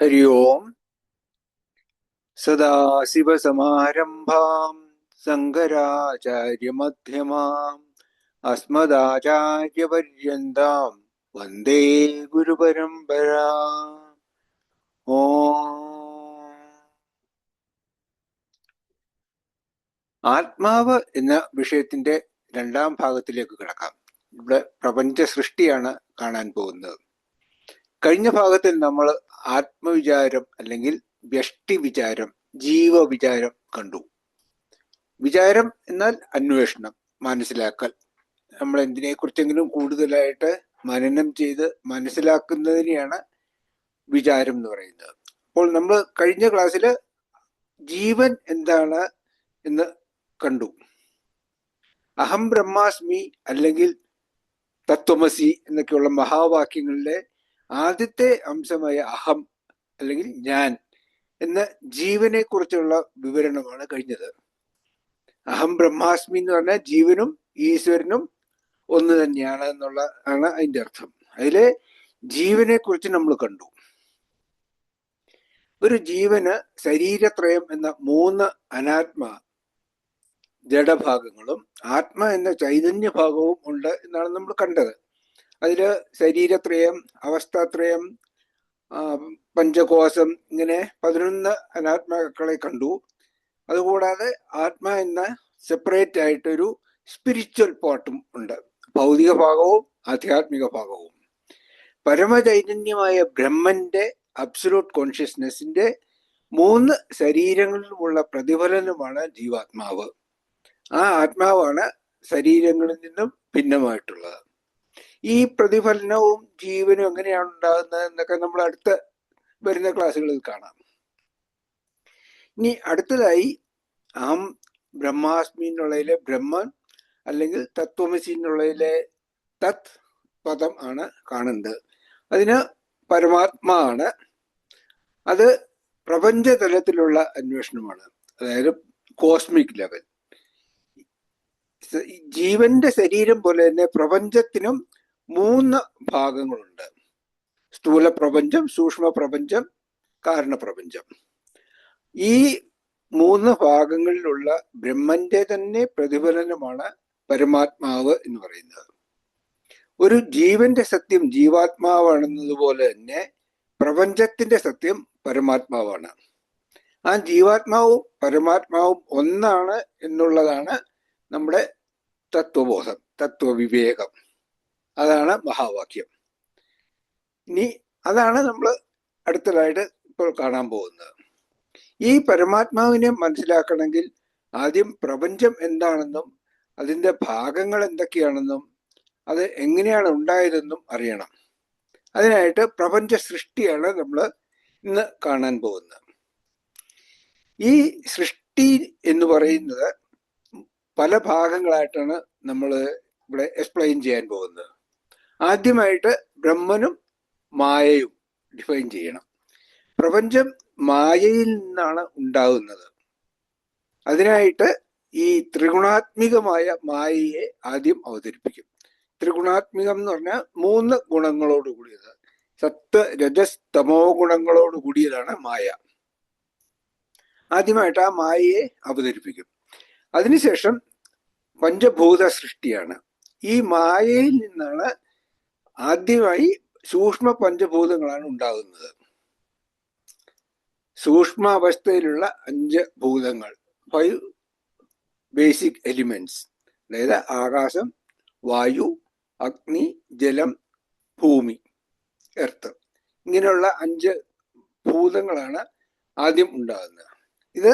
हरि ओम् सदाशिवसमारम्भाम् शङ्कराचार्यमध्यमाम् अस्मदाचार्यपर्यन्ताम् वन्दे ഗുരുപരമ്പരാ ഓ ആത്മാവ് എന്ന വിഷയത്തിന്റെ രണ്ടാം ഭാഗത്തിലേക്ക് കിടക്കാം ഇവിടെ പ്രപഞ്ച സൃഷ്ടിയാണ് കാണാൻ പോകുന്നത് കഴിഞ്ഞ ഭാഗത്തിൽ നമ്മൾ ആത്മവിചാരം അല്ലെങ്കിൽ വ്യഷ്ടി വിചാരം ജീവവിചാരം കണ്ടു. വിചാരം എന്നാൽ അന്വേഷണം മനസ്സിലാക്കൽ. നമ്മൾ എന്തിനെ കുറിച്ചെങ്കിലും കൂടുതലായിട്ട് മനനം ചെയ്ത് മനസ്സിലാക്കുന്നതിനെയാണ് വിചാരം എന്ന് പറയുന്നത്. അപ്പോൾ നമ്മൾ കഴിഞ്ഞ ക്ലാസ്സിൽ ജീവൻ എന്താണ് എന്ന് കണ്ടു. അഹം ബ്രഹ്മാസ്മി അല്ലെങ്കിൽ തത്വമസി എന്നൊക്കെയുള്ള മഹാവാക്യങ്ങളിലെ ആദ്യത്തെ അംശമായ അഹം അല്ലെങ്കിൽ ഞാൻ എന്ന ജീവനെ കുറിച്ചുള്ള വിവരണമാണ് കഴിഞ്ഞത്. അഹം ബ്രഹ്മാസ്മി എന്ന് പറഞ്ഞാൽ ജീവനും ഈശ്വരനും ഒന്ന് തന്നെയാണ് എന്നുള്ള ആണ് അതിന്റെ അർത്ഥം. അതിലെ ജീവനെ കുറിച്ച് നമ്മൾ കണ്ടു. ഒരു ജീവന് ശരീരത്രയം എന്ന മൂന്ന് അനാത്മ ജഡഭാഗങ്ങളും ആത്മ എന്ന ചൈതന്യ ഭാഗവും ഉണ്ട് എന്നാണ് നമ്മൾ കണ്ടത്. അതിൽ ശരീരത്രയം അവസ്ഥാത്രയം പഞ്ചകോശം ഇങ്ങനെ പതിനൊന്ന് അനാത്മാക്കളെ കണ്ടു. അതുകൂടാതെ ആത്മ എന്ന സെപ്പറേറ്റ് ആയിട്ടൊരു സ്പിരിച്വൽ പാർട്ടും ഉണ്ട്. ഭൗതിക ഭാഗവും ആധ്യാത്മിക ഭാഗവും. പരമചൈതന്യമായ ബ്രഹ്മന്റെ അബ്സലൂട്ട് കോൺഷ്യസ്നെസിന്റെ മൂന്ന് ശരീരങ്ങളിലുമുള്ള പ്രതിഫലനമാണ് ജീവാത്മാവ്. ആ ആത്മാവാണ് ശരീരങ്ങളിൽ നിന്നും ഭിന്നമായിട്ടുള്ളത്. ഈ പ്രതിഫലനവും ജീവനും എങ്ങനെയാണ് ഉണ്ടാകുന്നത് എന്നൊക്കെ നമ്മൾ അടുത്ത വരുന്ന ക്ലാസ്സുകളിൽ കാണാം. ഇനി അടുത്തതായി അഹം ബ്രഹ്മാസ്മി എന്നുള്ളതിലെ ബ്രഹ്മൻ അല്ലെങ്കിൽ തത്വമസി എന്നുള്ളതിലെ തത് പദം ആണ് കാണുന്നത്. അതിന് പരമാത്മാവാണ് അത് പ്രപഞ്ചതലത്തിലുള്ള അന്വേഷണമാണ്. അതായത് കോസ്മിക് ലെവൽ. ജീവന്റെ ശരീരം പോലെ തന്നെ പ്രപഞ്ചത്തിനും മൂന്ന് ഭാഗങ്ങളുണ്ട്. സ്ഥൂല പ്രപഞ്ചം സൂക്ഷ്മ പ്രപഞ്ചം കാരണപ്രപഞ്ചം. ഈ മൂന്ന് ഭാഗങ്ങളിലുള്ള ബ്രഹ്മന്റെ തന്നെ പ്രതിഫലനമാണ് പരമാത്മാവ് എന്ന് പറയുന്നത്. ഒരു ജീവന്റെ സത്യം ജീവാത്മാവാണെന്നതുപോലെ തന്നെ പ്രപഞ്ചത്തിന്റെ സത്യം പരമാത്മാവാണ്. ആ ജീവാത്മാവും പരമാത്മാവും ഒന്നാണ് എന്നുള്ളതാണ് നമ്മുടെ തത്വബോധം തത്വവിവേകം. അതാണ് മഹാവാക്യം. ഇനി അതാണ് നമ്മൾ അടുത്തതായിട്ട് ഇപ്പോൾ കാണാൻ പോകുന്നത്. ഈ പരമാത്മാവിനെ മനസ്സിലാക്കണമെങ്കിൽ ആദ്യം പ്രപഞ്ചം എന്താണെന്നും അതിന്റെ ഭാഗങ്ങൾ എന്തൊക്കെയാണെന്നും അത് എങ്ങനെയാണ് ഉണ്ടായതെന്നും അറിയണം. അതിനായിട്ട് പ്രപഞ്ച സൃഷ്ടിയാണ് നമ്മൾ ഇന്ന് കാണാൻ പോകുന്നത്. ഈ സൃഷ്ടി എന്ന് പറയുന്നത് പല ഭാഗങ്ങളായിട്ടാണ് നമ്മൾ ഇവിടെ എക്സ്പ്ലെയിൻ ചെയ്യാൻ പോകുന്നത്. ആദ്യമായിട്ട് ബ്രഹ്മനും മായയും ഡിഫൈൻ ചെയ്യണം. പ്രപഞ്ചം മായയിൽ നിന്നാണ് ഉണ്ടാകുന്നത്. അതിനായിട്ട് ഈ ത്രിഗുണാത്മികമായ മായയെ ആദ്യം അവതരിപ്പിക്കും. ത്രിഗുണാത്മികം എന്ന് പറഞ്ഞാൽ മൂന്ന് ഗുണങ്ങളോട് കൂടിയത്. സത്ത് രജസ് തമോ ഗുണങ്ങളോട് കൂടിയതാണ് മായ. ആദ്യമായിട്ട് ആ മായയെ അവതരിപ്പിക്കും. അതിനുശേഷം പഞ്ചഭൂത സൃഷ്ടിയാണ്. ഈ മായയിൽ നിന്നാണ് ആദ്യമായി സൂക്ഷ്മ പഞ്ചഭൂതങ്ങളാണ് ഉണ്ടാകുന്നത്. സൂക്ഷ്മാവസ്ഥയിലുള്ള അഞ്ച് ഭൂതങ്ങൾ. ഫൈവ് ബേസിക് എലിമെന്റ്സ് അതായത് ആകാശം വായു അഗ്നി ജലം ഭൂമി എർത്ത് ഇങ്ങനെയുള്ള അഞ്ച് ഭൂതങ്ങളാണ് ആദ്യം ഉണ്ടാകുന്നത്. ഇത്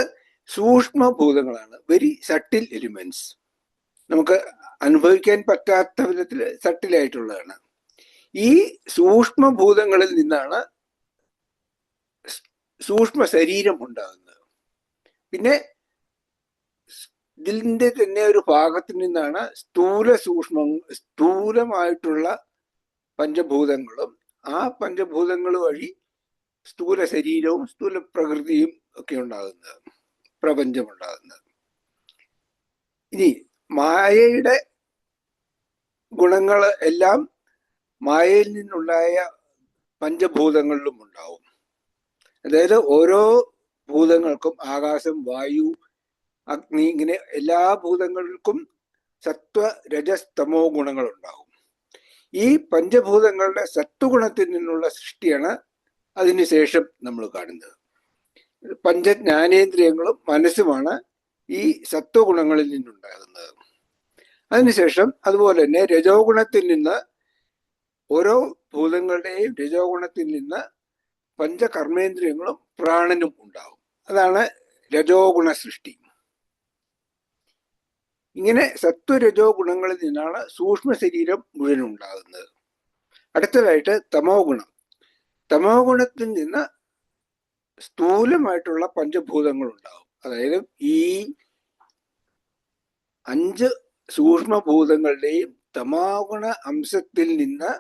സൂക്ഷ്മ ഭൂതങ്ങളാണ്. വെരി സട്ടിൽ എലിമെന്റ്സ് നമുക്ക് അനുഭവിക്കാൻ പറ്റാത്ത വിധത്തിൽ സട്ടിലായിട്ടുള്ളതാണ് ഈ സൂക്ഷ്മ ഭൂതങ്ങളിൽ നിന്നാണ് സൂക്ഷ്മ ശരീരം ഉണ്ടാകുന്നത് പിന്നെ ഇതിന്റെ തന്നെ ഒരു ഭാഗത്തിൽ നിന്നാണ് സ്ഥൂല സൂക്ഷ്മ സ്ഥൂലമായിട്ടുള്ള പഞ്ചഭൂതങ്ങളും ആ പഞ്ചഭൂതങ്ങൾ വഴി സ്ഥൂല ശരീരവും സ്ഥൂല പ്രകൃതിയും ഒക്കെ ഉണ്ടാകുന്നത് പ്രപഞ്ചമുണ്ടാകുന്നത്. ഇനി മായയുടെ ഗുണങ്ങൾ എല്ലാം മായയിൽ നിന്നുണ്ടായ പഞ്ചഭൂതങ്ങളിലും ഉണ്ടാവും. അതായത് ഓരോ ഭൂതങ്ങൾക്കും ആകാശം വായു അഗ്നി ഇങ്ങനെ എല്ലാ ഭൂതങ്ങൾക്കും സത്വ രജസ്തമോ ഗുണങ്ങൾ ഉണ്ടാകും ഈ പഞ്ചഭൂതങ്ങളുടെ സത്വഗുണത്തിൽ നിന്നുള്ള സൃഷ്ടിയാണ് അതിനുശേഷം നമ്മൾ കാണുന്നത്. പഞ്ചജ്ഞാനേന്ദ്രിയങ്ങളും മനസ്സുമാണ് ഈ സത്വഗുണങ്ങളിൽ നിന്നുണ്ടാകുന്നത്. അതിനുശേഷം അതുപോലെ തന്നെ രജോ ഗുണത്തിൽ നിന്ന് ഓരോ ഭൂതങ്ങളുടെയും രജോ ഗുണത്തിൽ നിന്ന് പഞ്ചകർമ്മേന്ദ്രിയങ്ങളും പ്രാണനും ഉണ്ടാവും. അതാണ് രജോ ഗുണ സൃഷ്ടി. ഇങ്ങനെ സത്വരജോ ഗുണങ്ങളിൽ നിന്നാണ് സൂക്ഷ്മ ശരീരം മുഴുവൻ ഉണ്ടാകുന്നത് അടുത്തതായിട്ട് തമോ ഗുണം തമോ ഗുണത്തിൽ നിന്ന് സ്ഥൂലമായിട്ടുള്ള പഞ്ചഭൂതങ്ങൾ ഉണ്ടാവും അതായത് ഈ അഞ്ച് സൂക്ഷ്മഭൂതങ്ങളുടെയും തമാഗുണ അംശത്തിൽ നിന്ന്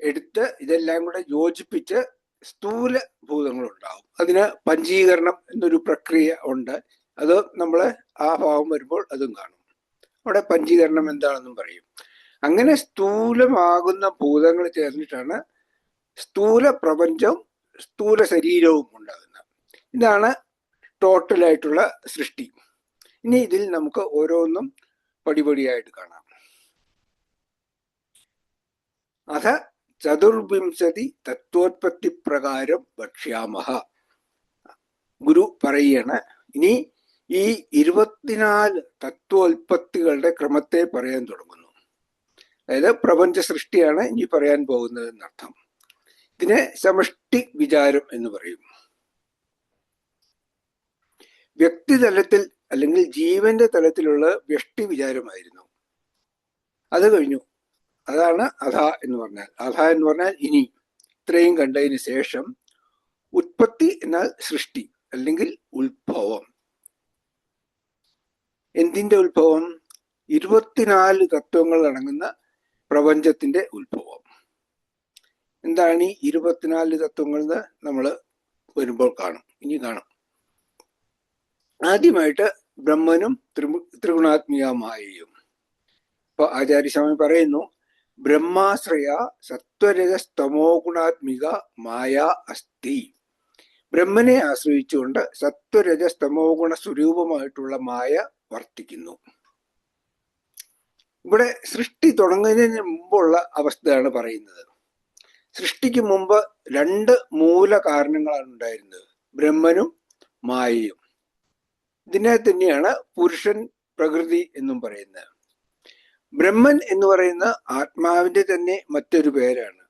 എടുത്ത് ഇതെല്ലാം കൂടെ യോജിപ്പിച്ച് സ്ഥൂല ഭൂതങ്ങൾ ഉണ്ടാവും അതിന് പഞ്ചീകരണം എന്നൊരു പ്രക്രിയ ഉണ്ട്. അത് നമ്മൾ ആ ഭാവം വരുമ്പോൾ അതും കാണും. അവിടെ പഞ്ചീകരണം എന്താണെന്നും പറയും. അങ്ങനെ സ്ഥൂലമാകുന്ന ഭൂതങ്ങൾ ചേർന്നിട്ടാണ് സ്ഥൂല പ്രപഞ്ചവും സ്ഥൂല ശരീരവും ഉണ്ടാകുന്നത്. ഇതാണ് ടോട്ടലായിട്ടുള്ള സൃഷ്ടി. ഇനി ഇതിൽ നമുക്ക് ഓരോന്നും പടിപടിയായിട്ട് കാണാം. അഥ ചതുർവിംശതി തത്വോത്പത്തി പ്രകാരം ഭക്ഷ്യാമഹ ഗുരു പറയാണ് ഇനി ഈ ഇരുപത്തിനാല് തത്വോൽപത്തികളുടെ ക്രമത്തെ പറയാൻ തുടങ്ങുന്നു. അതായത് പ്രപഞ്ച സൃഷ്ടിയാണ് ഇനി പറയാൻ പോകുന്നത് എന്നർത്ഥം ഇതിനെ സമഷ്ടി വിചാരം എന്ന് പറയും. വ്യക്തിതലത്തിൽ അല്ലെങ്കിൽ ജീവന്റെ തലത്തിലുള്ള വ്യഷ്ടി വിചാരമായിരുന്നു. അത് കഴിഞ്ഞു. അതാണ് അധ എന്ന് പറഞ്ഞാൽ. അധ എന്ന് പറഞ്ഞാൽ ഇനി ഇത്രയും കണ്ടതിന് ശേഷം ഉത്പത്തി എന്നാൽ സൃഷ്ടി അല്ലെങ്കിൽ ഉത്ഭവം. എന്തിന്റെ ഉത്ഭവം? ഇരുപത്തിനാല് തത്വങ്ങൾ അടങ്ങുന്ന പ്രപഞ്ചത്തിന്റെ ഉത്ഭവം. എന്താണ് ഈ ഇരുപത്തിനാല് തത്വങ്ങൾ നമ്മൾ വരുമ്പോൾ കാണും. ഇനി കാണും. ആദ്യമായിട്ട് ബ്രഹ്മനും ത്രിഗുണാത്മീയമായും ഇപ്പൊ ആചാര്യസ്വാമി പറയുന്നു ബ്രഹ്മാശ്രയ സത്വരജസ്തമോ ഗുണാത്മിക മായ അസ്ഥി. ബ്രഹ്മനെ ആശ്രയിച്ചുകൊണ്ട് സത്വരജസ്തമോ ഗുണ സ്വരൂപമായിട്ടുള്ള മായ വർത്തിക്കുന്നു. ഇവിടെ സൃഷ്ടി തുടങ്ങുന്നതിന് മുമ്പുള്ള അവസ്ഥയാണ് പറയുന്നത്. സൃഷ്ടിക്ക് മുമ്പ് രണ്ട് മൂല കാരണങ്ങളാണ് ഉണ്ടായിരുന്നത്. ബ്രഹ്മനും മായയും. ഇതിനെ തന്നെയാണ് പുരുഷൻ പ്രകൃതി എന്നും പറയുന്നത്. ബ്രഹ്മൻ എന്ന് പറയുന്ന ആത്മാവിന്റെ തന്നെ മറ്റൊരു പേരാണ്.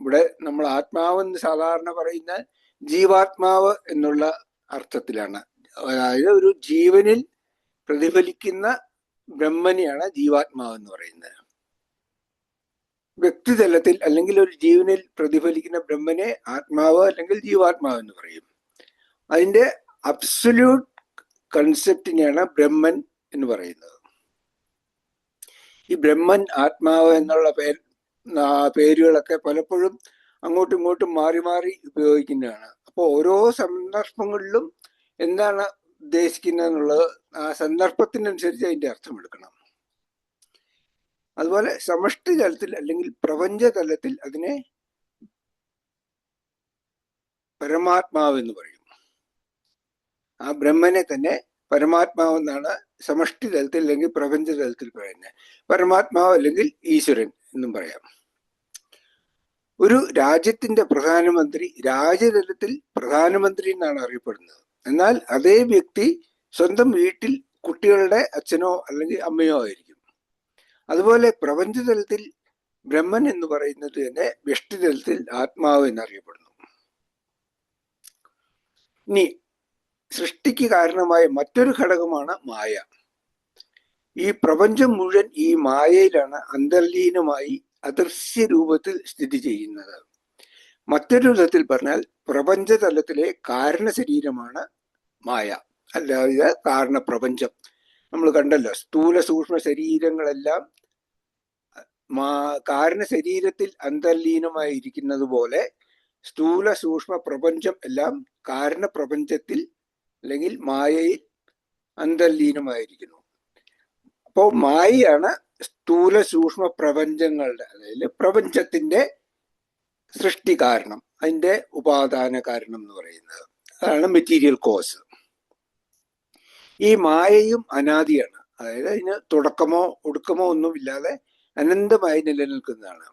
ഇവിടെ നമ്മൾ ആത്മാവ് എന്ന് സാധാരണ പറയുന്ന ജീവാത്മാവ് എന്നുള്ള അർത്ഥത്തിലാണ്. അതായത് ഒരു ജീവനിൽ പ്രതിഫലിക്കുന്ന ബ്രഹ്മനെയാണ് ജീവാത്മാവ് എന്ന് പറയുന്നത്. വ്യക്തിതലത്തിൽ അല്ലെങ്കിൽ ഒരു ജീവനിൽ പ്രതിഫലിക്കുന്ന ബ്രഹ്മനെ ആത്മാവ് അല്ലെങ്കിൽ ജീവാത്മാവ് എന്ന് പറയും. അതിന്റെ അബ്സല്യൂട്ട് കൺസെപ്റ്റിനെയാണ് ബ്രഹ്മൻ എന്ന് പറയുന്നത്. ഈ ബ്രഹ്മൻ ആത്മാവ് എന്നുള്ള പേര് പേരുകളൊക്കെ പലപ്പോഴും അങ്ങോട്ടും ഇങ്ങോട്ടും മാറി മാറി ഉപയോഗിക്കുന്നതാണ്. അപ്പോൾ ഓരോ സന്ദർഭങ്ങളിലും എന്താണ് ഉദ്ദേശിക്കുന്നത് എന്നുള്ളത് ആ സന്ദർഭത്തിനനുസരിച്ച് അതിന്റെ അർത്ഥം എടുക്കണം. അതുപോലെ സമഷ്ടി തലത്തിൽ അല്ലെങ്കിൽ പ്രപഞ്ച തലത്തിൽ അതിനെ പരമാത്മാവ് എന്ന് പറയും. ആ ബ്രഹ്മനെ തന്നെ പരമാത്മാവെന്നാണ് സമഷ്ടി തലത്തിൽ അല്ലെങ്കിൽ പ്രപഞ്ച തലത്തിൽ പറയുന്നത്. പരമാത്മാവ് അല്ലെങ്കിൽ ഈശ്വരൻ എന്നും പറയാം. ഒരു രാജ്യത്തിന്റെ പ്രധാനമന്ത്രി രാജ്യതലത്തിൽ പ്രധാനമന്ത്രി എന്നാണ് അറിയപ്പെടുന്നത്. എന്നാൽ അതേ വ്യക്തി സ്വന്തം വീട്ടിൽ കുട്ടികളുടെ അച്ഛനോ അല്ലെങ്കിൽ അമ്മയോ ആയിരിക്കും. അതുപോലെ പ്രപഞ്ചതലത്തിൽ ബ്രഹ്മൻ എന്ന് പറയുന്നത് തന്നെ വ്യഷ്ടിതലത്തിൽ ആത്മാവ് എന്നറിയപ്പെടുന്നു. ഇനി സൃഷ്ടിക്ക് കാരണമായ മറ്റൊരു ഘടകമാണ് മായ. ഈ പ്രപഞ്ചം മുഴുവൻ ഈ മായയിലാണ് അന്തർലീനമായി അദൃശ്യ രൂപത്തിൽ സ്ഥിതി ചെയ്യുന്നത്. മറ്റൊരു വിധത്തിൽ പറഞ്ഞാൽ പ്രപഞ്ചതലത്തിലെ കാരണ ശരീരമാണ് മായ. അല്ലാതെ കാരണ പ്രപഞ്ചം. നമ്മൾ കണ്ടല്ലോ സ്ഥൂല സൂക്ഷ്മ ശരീരങ്ങളെല്ലാം മാ കാരണ ശരീരത്തിൽ അന്തർലീനമായിരിക്കുന്നത് പോലെ സ്ഥൂല സൂക്ഷ്മ പ്രപഞ്ചം എല്ലാം കാരണ പ്രപഞ്ചത്തിൽ അല്ലെങ്കിൽ മായയിൽ അന്തർലീനമായിരിക്കുന്നു. അപ്പോൾ മായയാണ് സ്ഥൂല സൂക്ഷ്മ പ്രപഞ്ചങ്ങളുടെ അതായത് പ്രപഞ്ചത്തിന്റെ സൃഷ്ടി കാരണം അതിന്റെ ഉപാദാന കാരണം എന്ന് പറയുന്നത്. അതാണ് മെറ്റീരിയൽ കോസ് ഈ മായയും അനാദിയാണ്. അതായത് അതിന് തുടക്കമോ ഒടുക്കമോ ഒന്നുമില്ലാതെ അനന്തമായി നിലനിൽക്കുന്നതാണ്.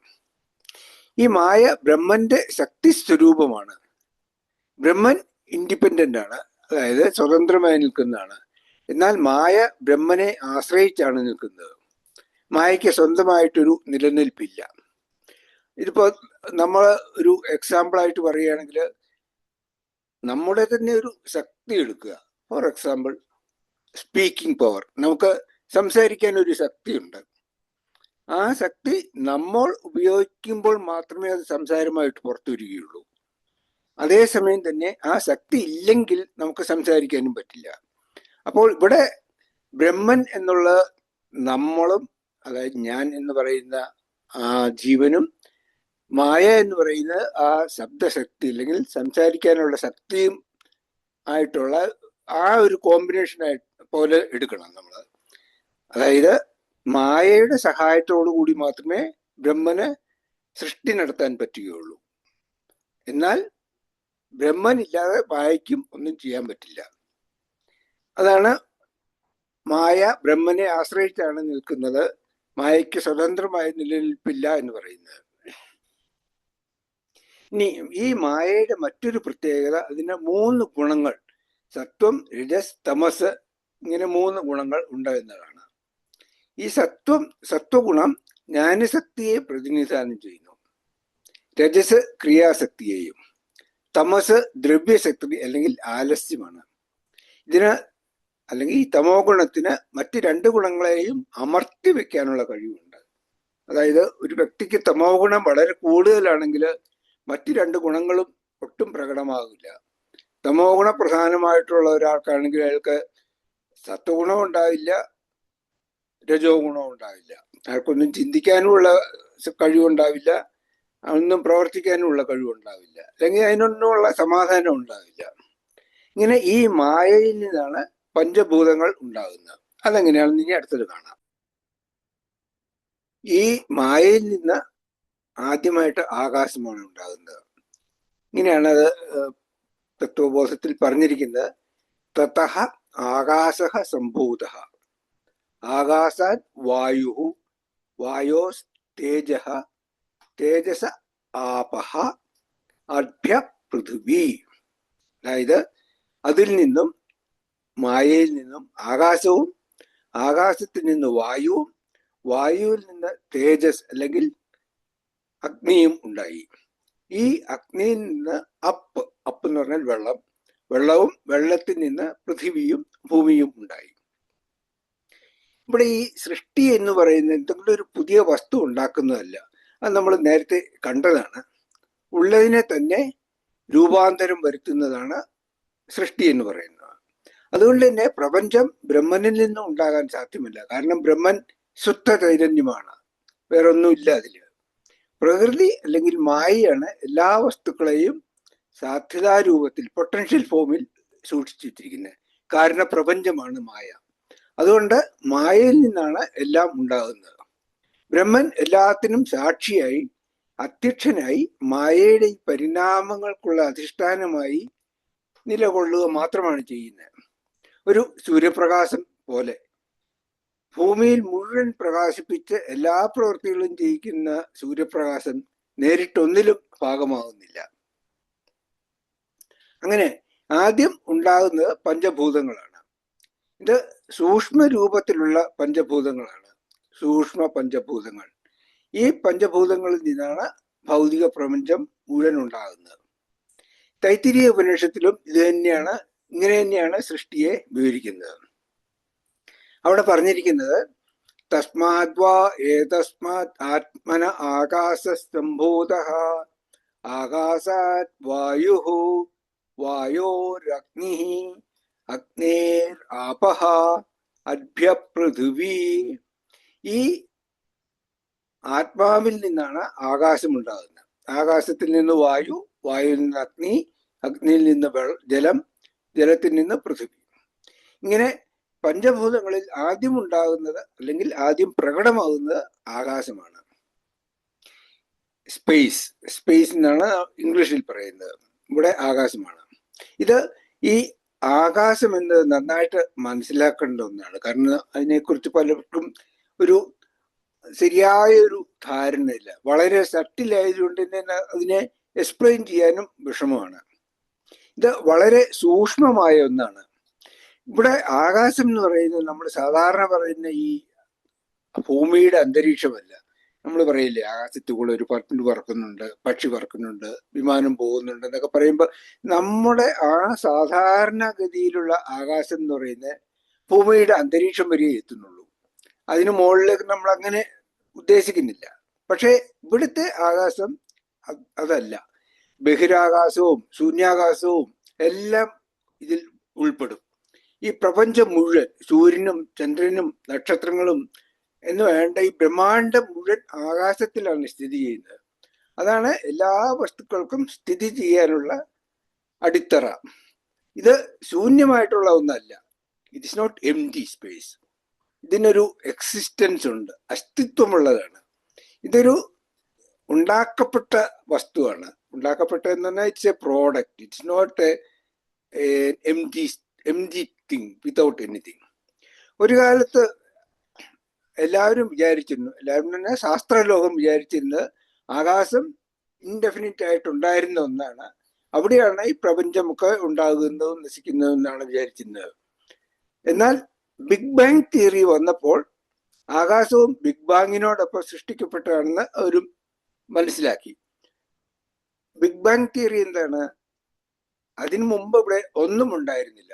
ഈ മായ ബ്രഹ്മന്റെ ശക്തി സ്വരൂപമാണ് ബ്രഹ്മൻ ഇൻഡിപെൻഡന്റ് ആണ്. അതായത് സ്വതന്ത്രമായി നിൽക്കുന്നതാണ്. എന്നാൽ മായ ബ്രഹ്മനെ ആശ്രയിച്ചാണ് നിൽക്കുന്നത്. മായയ്ക്ക് സ്വന്തമായിട്ടൊരു നിലനിൽപ്പില്ല. ഇതിപ്പോ നമ്മൾ ഒരു എക്സാമ്പിൾ ആയിട്ട് പറയുകയാണെങ്കിൽ നമ്മുടെ തന്നെ ഒരു ശക്തി എടുക്കുക. ഫോർ എക്സാമ്പിൾ സ്പീക്കിംഗ് പവർ നമുക്ക് സംസാരിക്കാൻ ഒരു ശക്തിയുണ്ട്. ആ ശക്തി നമ്മൾ ഉപയോഗിക്കുമ്പോൾ മാത്രമേ അത് സംസാരമായിട്ട് പുറത്തു വരികയുള്ളൂ അതേസമയം തന്നെ ആ ശക്തി ഇല്ലെങ്കിൽ നമുക്ക് സംസാരിക്കാനും പറ്റില്ല. അപ്പോൾ ഇവിടെ ബ്രഹ്മൻ എന്നുള്ള നമ്മളും അതായത് ഞാൻ എന്ന് പറയുന്ന ആ ജീവനും മായ എന്ന് പറയുന്ന ആ ശബ്ദശക്തി അല്ലെങ്കിൽ സംസാരിക്കാനുള്ള ശക്തിയും ആയിട്ടുള്ള ആ ഒരു കോമ്പിനേഷൻ ആയിട്ട് പോലെ എടുക്കണം നമ്മൾ. അതായത് മായയുടെ സഹായത്തോടു കൂടി മാത്രമേ ബ്രഹ്മന് സൃഷ്ടി നടത്താൻ പറ്റുകയുള്ളൂ. എന്നാൽ ബ്രഹ്മൻ ഇല്ലാതെ മായയ്ക്കും ഒന്നും ചെയ്യാൻ പറ്റില്ല. അതാണ് മായ ബ്രഹ്മനെ ആശ്രയിച്ചാണ് നിൽക്കുന്നത്. മായയ്ക്ക് സ്വതന്ത്രമായ നിലനിൽപ്പില്ല എന്ന് പറയുന്നത്. ഇനി ഈ മായയുടെ മറ്റൊരു പ്രത്യേകത അതിന് മൂന്ന് ഗുണങ്ങൾ. സത്വം രജസ് തമസ് ഇങ്ങനെ മൂന്ന് ഗുണങ്ങൾ ഉണ്ട് എന്നതാണ്. ഈ സത്വം സത്വഗുണം ജ്ഞാനശക്തിയെ പ്രതിനിധാനം ചെയ്യുന്നു. രജസ് ക്രിയാശക്തിയെയും. തമസ് ദ്രവ്യശക്തി അല്ലെങ്കിൽ ആലസ്യമാണ്. ഇതിന് അല്ലെങ്കിൽ ഈ തമോ ഗുണത്തിന് മറ്റ് രണ്ട് ഗുണങ്ങളെയും അമർത്തി വെക്കാനുള്ള കഴിവുണ്ട്. അതായത് ഒരു വ്യക്തിക്ക് തമോ ഗുണം വളരെ കൂടുതലാണെങ്കിൽ മറ്റ് രണ്ട് ഗുണങ്ങളും ഒട്ടും പ്രകടമാകില്ല. തമോ ഗുണ പ്രധാനമായിട്ടുള്ള ഒരാൾക്കാണെങ്കിൽ അയാൾക്ക് സത്വഗുണം ഉണ്ടാവില്ല രജോ ഗുണം ഉണ്ടാവില്ല. അയാൾക്കൊന്നും ചിന്തിക്കാനുമുള്ള കഴിവുണ്ടാവില്ല ഒന്നും പ്രവർത്തിക്കാനുള്ള കഴിവുണ്ടാവില്ല. അല്ലെങ്കിൽ അതിനൊന്നുമുള്ള സമാധാനം ഉണ്ടാവില്ല. ഇങ്ങനെ ഈ മായയിൽ നിന്നാണ് പഞ്ചഭൂതങ്ങൾ ഉണ്ടാകുന്നത്. അതെങ്ങനെയാണെന്ന് ഇനി അടുത്തത് കാണാം. ഈ മായയിൽ നിന്ന് ആദ്യമായിട്ട് ആകാശമാണ് ഉണ്ടാകുന്നത്. ഇങ്ങനെയാണ് അത് തത്വബോധത്തിൽ പറഞ്ഞിരിക്കുന്നത്. തതഹ ആകാശ സംഭൂത. ആകാശാത് വായു. വായോസ് തേജ. തേജസ ആപഹ അഭ്യ പൃഥിവി. അതായത് അതിൽ നിന്നും മായയിൽ നിന്നും ആകാശവും ആകാശത്തിൽ നിന്ന് വായുവും വായുവിൽ നിന്ന് തേജസ് അല്ലെങ്കിൽ അഗ്നിയും ഉണ്ടായി. ഈ അഗ്നിയിൽ നിന്ന് അപ്പ് അപ്പ് എന്ന് പറഞ്ഞാൽ വെള്ളം. വെള്ളവും വെള്ളത്തിൽ നിന്ന് പൃഥിവിയും ഭൂമിയും ഉണ്ടായി. ഇവിടെ ഈ സൃഷ്ടി എന്ന് പറയുന്നത് എന്തെങ്കിലും ഒരു പുതിയ വസ്തു ഉണ്ടാക്കുന്നതല്ല. അത് നമ്മൾ നേരത്തെ കണ്ടതാണ്. ഉള്ളതിനെ തന്നെ രൂപാന്തരം വരുത്തുന്നതാണ് സൃഷ്ടി എന്ന് പറയുന്നത്. അതുകൊണ്ട് തന്നെ പ്രപഞ്ചം ബ്രഹ്മനിൽ നിന്നും ഉണ്ടാകാൻ സാധ്യമല്ല. കാരണം ബ്രഹ്മൻ ശുദ്ധ ചൈതന്യമാണ് വേറൊന്നുമില്ല അതിൽ. പ്രകൃതി അല്ലെങ്കിൽ മായയാണ് എല്ലാ വസ്തുക്കളെയും സാധ്യതാ രൂപത്തിൽ പൊട്ടൻഷ്യൽ ഫോമിൽ സൂക്ഷിച്ചു വെച്ചിരിക്കുന്നത് കാരണം പ്രപഞ്ചമാണ് മായ. അതുകൊണ്ട് മായയിൽ നിന്നാണ് എല്ലാം ഉണ്ടാകുന്നത്. ബ്രഹ്മൻ എല്ലാത്തിനും സാക്ഷിയായി അധ്യക്ഷനായി മായയുടെ പരിണാമങ്ങൾക്കുള്ള അധിഷ്ഠാനമായി നിലകൊള്ളുക മാത്രമാണ് ചെയ്യുന്നത്. ഒരു സൂര്യപ്രകാശം പോലെ. ഭൂമിയിൽ മുഴുവൻ പ്രകാശിപ്പിച്ച് എല്ലാ പ്രവൃത്തികളും ചെയ്യിക്കുന്ന സൂര്യപ്രകാശം നേരിട്ടൊന്നിലും ഭാഗമാകുന്നില്ല. അങ്ങനെ ആദ്യം ഉണ്ടാകുന്നത് പഞ്ചഭൂതങ്ങളാണ്. ഇത് സൂക്ഷ്മ രൂപത്തിലുള്ള പഞ്ചഭൂതങ്ങളാണ്. സൂക്ഷ്മ പഞ്ചഭൂതങ്ങൾ ഈ പഞ്ചഭൂതങ്ങളിൽ നിന്നാണ് ഭൗതിക പ്രപഞ്ചം മുഴുവൻ ഉണ്ടാകുന്നത്. തൈത്തിരിയ ഉപനിഷത്തിലും ഇത് തന്നെയാണ് ഇങ്ങനെ തന്നെയാണ് സൃഷ്ടിയെ വിവരിക്കുന്നത്. അവിടെ പറഞ്ഞിരിക്കുന്നത് തസ്മാദ്വാ ഏതസ്മാത് ആത്മന ആകാശസ്തംഭൂത ആകാശാത് വായു വായോരഗ്നി അഗ്നേർ ആപഹ അഭ്യ പൃഥിവി ഈ ആത്മാവിൽ നിന്നാണ് ആകാശം ഉണ്ടാകുന്നത് ആകാശത്തിൽ നിന്ന് വായു വായുവിൽ നിന്ന് അഗ്നി അഗ്നിയിൽ നിന്ന് ജലം ജലത്തിൽ നിന്ന് പൃഥ്വി. ഇങ്ങനെ പഞ്ചഭൂതങ്ങളിൽ ആദ്യം ഉണ്ടാകുന്നത് അല്ലെങ്കിൽ ആദ്യം പ്രകടമാകുന്നത് ആകാശമാണ്. സ്പേസ്. സ്പേസ് എന്നാണ് ഇംഗ്ലീഷിൽ പറയുന്നത്. ഇവിടെ ആകാശമാണ്. ഇത് ഈ ആകാശം എന്നത് നന്നായിട്ട് മനസ്സിലാക്കേണ്ട ഒന്നാണ്. കാരണം അതിനെക്കുറിച്ച് പലർക്കും ഒരു ശരിയായ ഒരു ധാരണയില്ല. വളരെ സട്ടിലായതുകൊണ്ട് തന്നെ അതിനെ എക്സ്പ്ലെയിൻ ചെയ്യാനും വിഷമമാണ്. ഇത് വളരെ സൂക്ഷ്മമായ ഒന്നാണ്. ഇവിടെ ആകാശം എന്ന് പറയുന്നത് നമ്മൾ സാധാരണ പറയുന്ന ഈ ഭൂമിയുടെ അന്തരീക്ഷമല്ല. നമ്മൾ പറയില്ലേ ആകാശത്തു കൂടെ ഒരു പറപ്പിൽ പറക്കുന്നുണ്ട് പക്ഷി പറക്കുന്നുണ്ട് വിമാനം പോകുന്നുണ്ട് എന്നൊക്കെ പറയുമ്പോൾ നമ്മുടെ ആ സാധാരണഗതിയിലുള്ള ആകാശം എന്ന് പറയുന്നത് ഭൂമിയുടെ അന്തരീക്ഷം വരെ എത്തുന്നുള്ളൂ. അതിന് മുകളിലേക്ക് നമ്മൾ അങ്ങനെ ഉദ്ദേശിക്കുന്നില്ല. പക്ഷേ ഇവിടുത്തെ ആകാശം അതല്ല. ബഹിരാകാശവും ശൂന്യാകാശവും എല്ലാം ഇതിൽ ഉൾപ്പെടും. ഈ പ്രപഞ്ചം മുഴുവൻ സൂര്യനും ചന്ദ്രനും നക്ഷത്രങ്ങളും എന്ന് വേണ്ട ഈ ബ്രഹ്മാണ്ടം മുഴുവൻ ആകാശത്തിലാണ് സ്ഥിതി ചെയ്യുന്നത്. അതാണ് എല്ലാ വസ്തുക്കൾക്കും സ്ഥിതി ചെയ്യാനുള്ള അടിത്തറ. ഇത് ശൂന്യമായിട്ടുള്ള ഒന്നല്ല. It is not empty space ഇതിനൊരു എക്സിസ്റ്റൻസ് ഉണ്ട്. അസ്തിത്വമുള്ളതാണ്. ഇതൊരു ഉണ്ടാക്കപ്പെട്ട വസ്തുവാണ്. ഉണ്ടാക്കപ്പെട്ട എന്ന് പറഞ്ഞാൽ it's a product it's not a M G M G thing without anything ഒരു കാലത്ത് എല്ലാവരും വിചാരിച്ചിരുന്നു. എല്ലാവരും തന്നെ ശാസ്ത്രലോകം വിചാരിച്ചിരുന്നത് ആകാശം ഇൻഡെഫിനിറ്റ് ആയിട്ട് ഉണ്ടായിരുന്ന ഒന്നാണ്. അവിടെയാണ് ഈ പ്രപഞ്ചമൊക്കെ ഉണ്ടാകുന്നതും നശിക്കുന്നതും എന്നാണ് വിചാരിച്ചിരുന്നത്. എന്നാൽ ബിഗ് ബാങ് തിയറി വന്നപ്പോൾ ആകാശവും ബിഗ് ബാങ്ങിനോടൊപ്പം സൃഷ്ടിക്കപ്പെട്ടതാണെന്ന് അവർ മനസ്സിലാക്കി. ബിഗ് ബാങ് തിയറി എന്താണ്? അതിനു മുമ്പ് ഇവിടെ ഒന്നും ഉണ്ടായിരുന്നില്ല.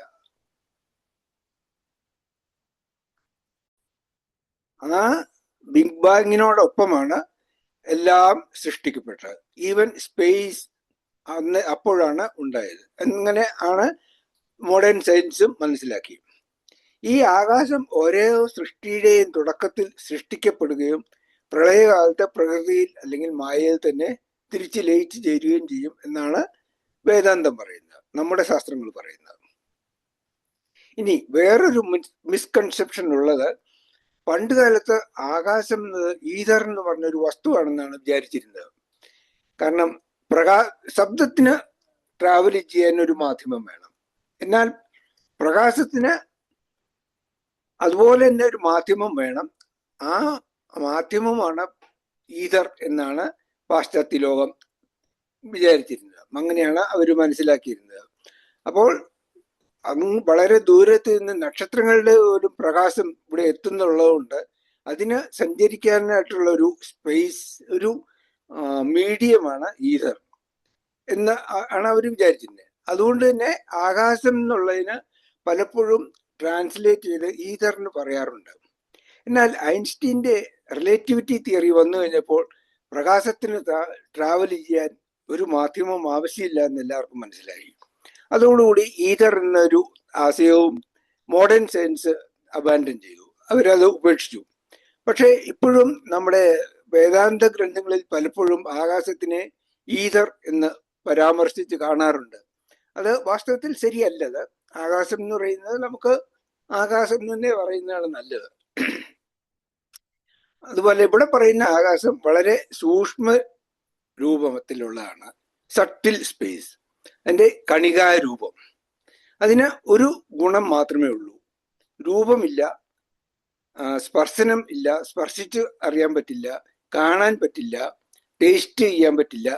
ആ ബിഗ് ബാങ്ങിനോടൊപ്പമാണ് എല്ലാം സൃഷ്ടിക്കപ്പെട്ടത്. ഈവൻ സ്പേസ് അന്ന് അപ്പോഴാണ് ഉണ്ടായത്. അങ്ങനെ ആണ് മോഡേൺ സയൻസും മനസ്സിലാക്കി ഈ ആകാശം ഒരേ സൃഷ്ടിയുടെയും തുടക്കത്തിൽ സൃഷ്ടിക്കപ്പെടുകയും പ്രളയകാലത്തെ പ്രകൃതിയിൽ അല്ലെങ്കിൽ മായയിൽ തന്നെ തിരിച്ച് ലയിച്ചു ചേരുകയും ചെയ്യും എന്നാണ് വേദാന്തം പറയുന്നത്. നമ്മുടെ ശാസ്ത്രങ്ങൾ പറയുന്നത്. ഇനി വേറൊരു മിസ്കൺസെപ്ഷൻ ഉള്ളത് പണ്ട് കാലത്ത് ആകാശം എന്നത് ഈതർ എന്ന് പറഞ്ഞ ഒരു വസ്തുവാണെന്നാണ് വിചാരിച്ചിരുന്നത്. കാരണം പ്രകാ ശബ്ദത്തിന് ട്രാവൽ ചെയ്യാൻ ഒരു മാധ്യമം വേണം. എന്നാൽ പ്രകാശത്തിന് അതുപോലെ തന്നെ ഒരു മാധ്യമം വേണം. ആ മാധ്യമമാണ് ഈതർ എന്നാണ് പാശ്ചാത്യ ലോകം വിചാരിച്ചിരുന്നത്. അങ്ങനെയാണ് അവർ മനസ്സിലാക്കിയിരുന്നത്. അപ്പോൾ അങ്ങ് വളരെ ദൂരത്ത് നിന്ന് നക്ഷത്രങ്ങളുടെ ഒരു പ്രകാശം ഇവിടെ എത്തുന്നുള്ളതുകൊണ്ട് അതിന് സഞ്ചരിക്കാനായിട്ടുള്ള ഒരു സ്പേസ് ഒരു മീഡിയമാണ് ഈതർ എന്ന് ആണ് അവർ വിചാരിച്ചിരുന്നത്. അതുകൊണ്ട് തന്നെ ആകാശം എന്നുള്ളതിന് പലപ്പോഴും ട്രാൻസ്ലേറ്റ് ചെയ്ത് ഈതർ എന്ന് പറയാറുണ്ട്. എന്നാൽ ഐൻസ്റ്റീന്റെ റിലേറ്റിവിറ്റി തിയറി വന്നു കഴിഞ്ഞപ്പോൾ പ്രകാശത്തിന് ട്രാവൽ ചെയ്യാൻ ഒരു മാധ്യമം ആവശ്യമില്ല എന്ന് എല്ലാവർക്കും മനസ്സിലായി. അതോടുകൂടി ഈതർ എന്നൊരു ആശയവും മോഡേൺ സയൻസ് അബാൻഡൻ ചെയ്തു. അവരത് ഉപേക്ഷിച്ചു. പക്ഷേ ഇപ്പോഴും നമ്മുടെ വേദാന്ത ഗ്രന്ഥങ്ങളിൽ പലപ്പോഴും ആകാശത്തിനെ ഈതർ എന്ന് പരാമർശിച്ച് കാണാറുണ്ട്. അത് വാസ്തവത്തിൽ ശരിയല്ലത്. ആകാശം എന്ന് പറയുന്നത് നമുക്ക് ആകാശം തന്നെ പറയുന്നതാണ് നല്ലത്. അതുപോലെ ഇവിടെ പറയുന്ന ആകാശം വളരെ സൂക്ഷ്മ രൂപത്തിലുള്ളതാണ്. സട്ടിൽ സ്പേസ് അതിന്റെ കണികാരൂപം അതിന് ഒരു ഗുണം മാത്രമേ ഉള്ളൂ. രൂപമില്ല സ്പർശനം ഇല്ല സ്പർശിച്ച് അറിയാൻ പറ്റില്ല കാണാൻ പറ്റില്ല ടേസ്റ്റ് ചെയ്യാൻ പറ്റില്ല.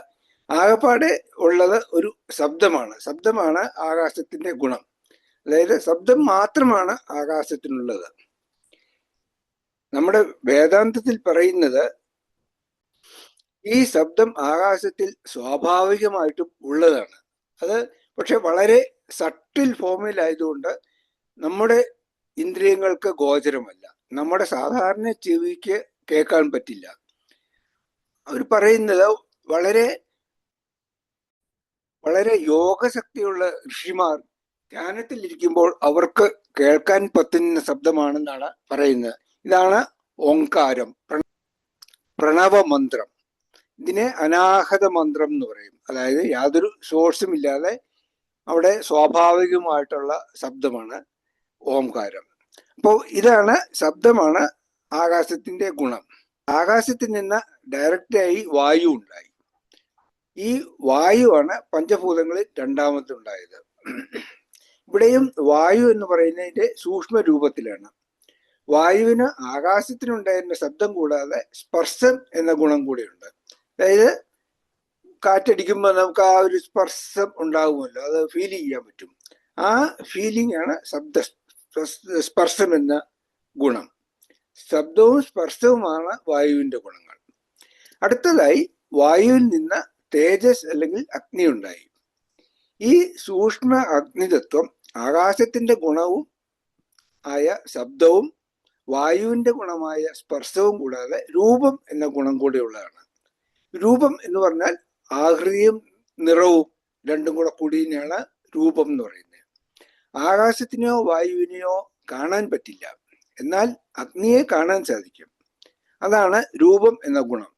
ആകപ്പാടെ ഉള്ളത് ഒരു ശബ്ദമാണ്. ശബ്ദമാണ് ആകാശത്തിന്റെ ഗുണം. അതായത് ശബ്ദം മാത്രമാണ് ആകാശത്തിനുള്ളത്. നമ്മുടെ വേദാന്തത്തിൽ പറയുന്നത് ഈ ശബ്ദം ആകാശത്തിൽ സ്വാഭാവികമായിട്ടും ഉള്ളതാണ്. അത് പക്ഷെ വളരെ സട്ടിൽ ഫോമിലായതുകൊണ്ട് നമ്മുടെ ഇന്ദ്രിയങ്ങൾക്ക് ഗോചരമല്ല. നമ്മുടെ സാധാരണ ചെവിക്ക് കേൾക്കാൻ പറ്റില്ല. അവർ പറയുന്നത് വളരെ വളരെ യോഗശക്തിയുള്ള ഋഷിമാർ ധ്യാനത്തിൽ ഇരിക്കുമ്പോൾ അവർക്ക് കേൾക്കാൻ പറ്റുന്ന ശബ്ദമാണെന്നാണ് പറയുന്നത്. ഇതാണ് ഓങ്കാരം പ്രണവമന്ത്രം. പ്രണവ മന്ത്രം ഇതിനെ അനാഹത മന്ത്രം എന്ന് പറയും. അതായത് യാതൊരു സോഴ്സും ഇല്ലാതെ അവിടെ സ്വാഭാവികമായിട്ടുള്ള ശബ്ദമാണ് ഓംകാരം. അപ്പോൾ ഇതാണ് ശബ്ദമാണ് ആകാശത്തിന്റെ ഗുണം. ആകാശത്തിൽ നിന്ന് ഡയറക്റ്റായി വായു ഉണ്ടായി. ഈ വായുവാണ് പഞ്ചഭൂതങ്ങളിൽ രണ്ടാമത്തെ ഉണ്ടായത് ഇവിടെയും വായു എന്ന് പറയുന്നതിന്റെ സൂക്ഷ്മ രൂപത്തിലാണ് വായുവിന് ആകാശത്തിനുണ്ടായിരുന്ന ശബ്ദം കൂടാതെ സ്പർശം എന്ന ഗുണം കൂടെയുണ്ട്. അതായത് കാറ്റടിക്കുമ്പോൾ നമുക്ക് ആ ഒരു സ്പർശം ഉണ്ടാകുമല്ലോ അത് ഫീൽ ചെയ്യാൻ പറ്റും. ആ ഫീലിംഗ് ആണ് ശബ്ദ സ്പർശ- എന്ന ഗുണം. ശബ്ദവും സ്പർശവുമാണ് വായുവിന്റെ ഗുണങ്ങൾ. അടുത്തതായി വായുവിൽ നിന്ന് തേജസ് അല്ലെങ്കിൽ അഗ്നി ഉണ്ടായി. ഈ സൂക്ഷ്മ അഗ്നിതത്വം ആകാശത്തിന്റെ ഗുണവും ആയ ശബ്ദവും വായുവിന്റെ ഗുണമായ സ്പർശവും കൂടാതെ രൂപം എന്ന ഗുണം കൂടെയുള്ളതാണ്. രൂപം എന്ന് പറഞ്ഞാൽ ആകൃതിയും നിറവും രണ്ടും കൂടെ കൂടിയാണ് രൂപം എന്ന് പറയുന്നത്. ആകാശത്തിനെയോ വായുവിനെയോ കാണാൻ പറ്റില്ല. എന്നാൽ അഗ്നിയെ കാണാൻ സാധിക്കും. അതാണ് രൂപം എന്ന ഗുണം.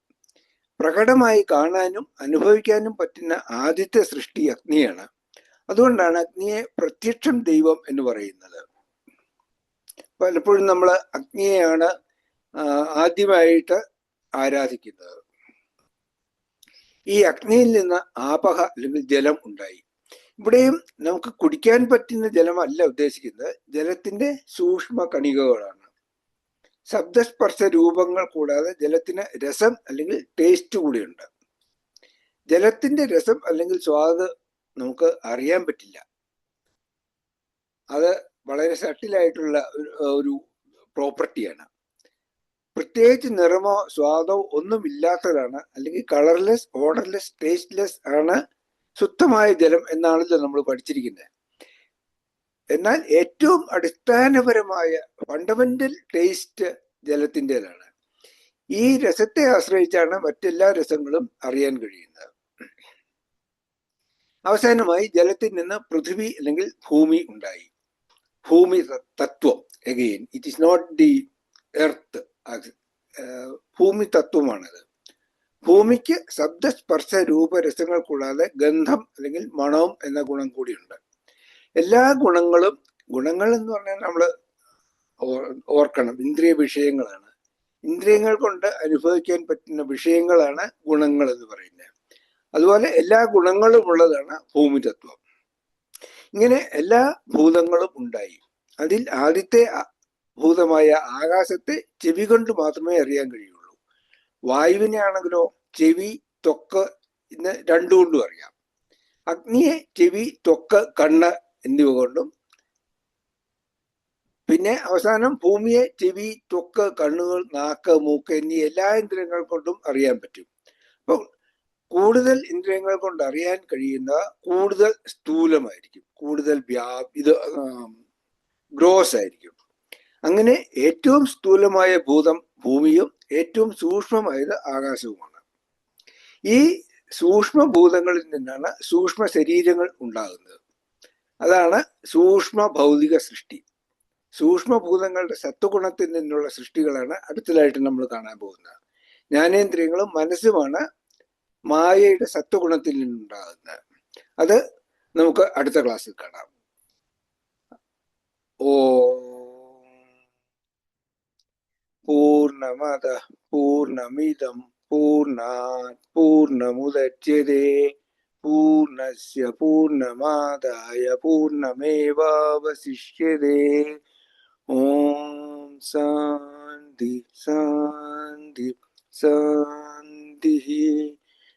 പ്രകടമായി കാണാനും അനുഭവിക്കാനും പറ്റുന്ന ആദ്യത്തെ സൃഷ്ടി അഗ്നിയാണ്. അതുകൊണ്ടാണ് അഗ്നിയെ പ്രത്യക്ഷം ദൈവം എന്ന് പറയുന്നത്. പലപ്പോഴും നമ്മൾ അഗ്നിയെയാണ് ആദ്യമായിട്ട് ആരാധിക്കുന്നത്. ഈ അഗ്നിയിൽ നിന്ന് ആപഹ അല്ലെങ്കിൽ ജലം ഉണ്ടായി. ഇവിടെയും നമുക്ക് കുടിക്കാൻ പറ്റുന്ന ജലമല്ല ഉദ്ദേശിക്കുന്നത്. ജലത്തിന്റെ സൂക്ഷ്മ കണികകളാണ്. ശബ്ദസ്പർശ രൂപങ്ങൾ കൂടാതെ ജലത്തിന് രസം അല്ലെങ്കിൽ ടേസ്റ്റ് കൂടിയുണ്ട്. ജലത്തിന്റെ രസം അല്ലെങ്കിൽ സ്വാദ് നമുക്ക് അറിയാൻ പറ്റില്ല. അത് വളരെ സട്ടിലായിട്ടുള്ള ഒരു- പ്രോപ്പർട്ടിയാണ്. പ്രത്യേകിച്ച് നിറമോ സ്വാദോ ഒന്നും ഇല്ലാത്തതാണ്. അല്ലെങ്കിൽ കളർലെസ് ഓർഡർലെസ് ടേസ്റ്റ്ലെസ് ആണ് ശുദ്ധമായ ജലം എന്നാണല്ലോ നമ്മൾ പഠിച്ചിരിക്കുന്നത്. എന്നാൽ ഏറ്റവും അടിസ്ഥാനപരമായ ഫണ്ടമെന്റൽ ടേസ്റ്റ് ജലത്തിന്റെതാണ്. ഈ രസത്തെ ആശ്രയിച്ചാണ് മറ്റെല്ലാ രസങ്ങളും അറിയാൻ കഴിയുന്നത്. അവസാനമായി ജലത്തിൽ നിന്ന് പൃഥ്വി അല്ലെങ്കിൽ ഭൂമി ഉണ്ടായി. ഭൂമി തത്വം again it is not the earth ഭൂമി തത്വമാണത്. ഭൂമിക്ക് ശബ്ദസ്പർശ രൂപരസങ്ങൾ കൂടാതെ ഗന്ധം അല്ലെങ്കിൽ മണവും എന്ന ഗുണം കൂടിയുണ്ട്. എല്ലാ ഗുണങ്ങളും ഗുണങ്ങൾ എന്ന് പറഞ്ഞാൽ നമ്മൾ ഓർക്കണം ഇന്ദ്രിയ വിഷയങ്ങളാണ്. ഇന്ദ്രിയങ്ങൾ കൊണ്ട് അനുഭവിക്കാൻ പറ്റുന്ന വിഷയങ്ങളാണ് ഗുണങ്ങൾ എന്ന് പറയുന്നത്. അതുപോലെ എല്ലാ ഗുണങ്ങളും ഉള്ളതാണ് ഭൂമി തത്വം ഇങ്ങനെ എല്ലാ ഭൂതങ്ങളും ഉണ്ടായി. അതിൽ ആദ്യത്തെ ഭൂതമായ ആകാശത്തെ ചെവി കൊണ്ട് മാത്രമേ അറിയാൻ കഴിയുള്ളൂ. വായുവിനെ ആണെങ്കിലോ ചെവി ത്വക്ക് ഇന്ന് രണ്ടുകൊണ്ടും അറിയാം. അഗ്നിയെ ചെവി ത്വക്ക് കണ്ണ് എന്നിവ കൊണ്ടും പിന്നെ അവസാനം ഭൂമിയെ ചെവി ത്വക്ക് കണ്ണുകൾ നാക്ക് മൂക്ക് എന്നീ എല്ലാ ഇന്ദ്രിയങ്ങൾ കൊണ്ടും അറിയാൻ പറ്റും. അപ്പോൾ കൂടുതൽ ഇന്ദ്രിയങ്ങൾ കൊണ്ട് അറിയാൻ കഴിയുന്ന കൂടുതൽ സ്ഥൂലമായിരിക്കും. കൂടുതൽ വ്യാ ഇത് ഗ്രോസ് ആയിരിക്കും. അങ്ങനെ ഏറ്റവും സ്ഥൂലമായ ഭൂതം ഭൂമിയും ഏറ്റവും സൂക്ഷ്മമായത് ആകാശവുമാണ്. ഈ സൂക്ഷ്മഭൂതങ്ങളിൽ നിന്നാണ് സൂക്ഷ്മ ശരീരങ്ങൾ ഉണ്ടാകുന്നത്. അതാണ് സൂക്ഷ്മ ഭൗതിക സൃഷ്ടി. സൂക്ഷ്മഭൂതങ്ങളുടെ സത്വഗുണത്തിൽ നിന്നുള്ള സൃഷ്ടികളാണ് അടുത്തതായിട്ട് നമ്മൾ കാണാൻ പോകുന്നത്. ജ്ഞാനേന്ദ്രിയങ്ങളും മനസ്സുമാണ് മായയുടെ സത്വഗുണത്തിൽ നിന്നുണ്ടാകുന്നത് അത് നമുക്ക് അടുത്ത ക്ലാസ്സിൽ കാണാം. ഓ പൂർണമത പൂർണമിതം പൂർണാത് പൂർണമുദച്യത്തെ പൂർണസ്യ പൂർണമാദായ പൂർണമേവാവശിഷ്യത്തെ ഓം ശാന്തി ശാന്തി ശാന്തി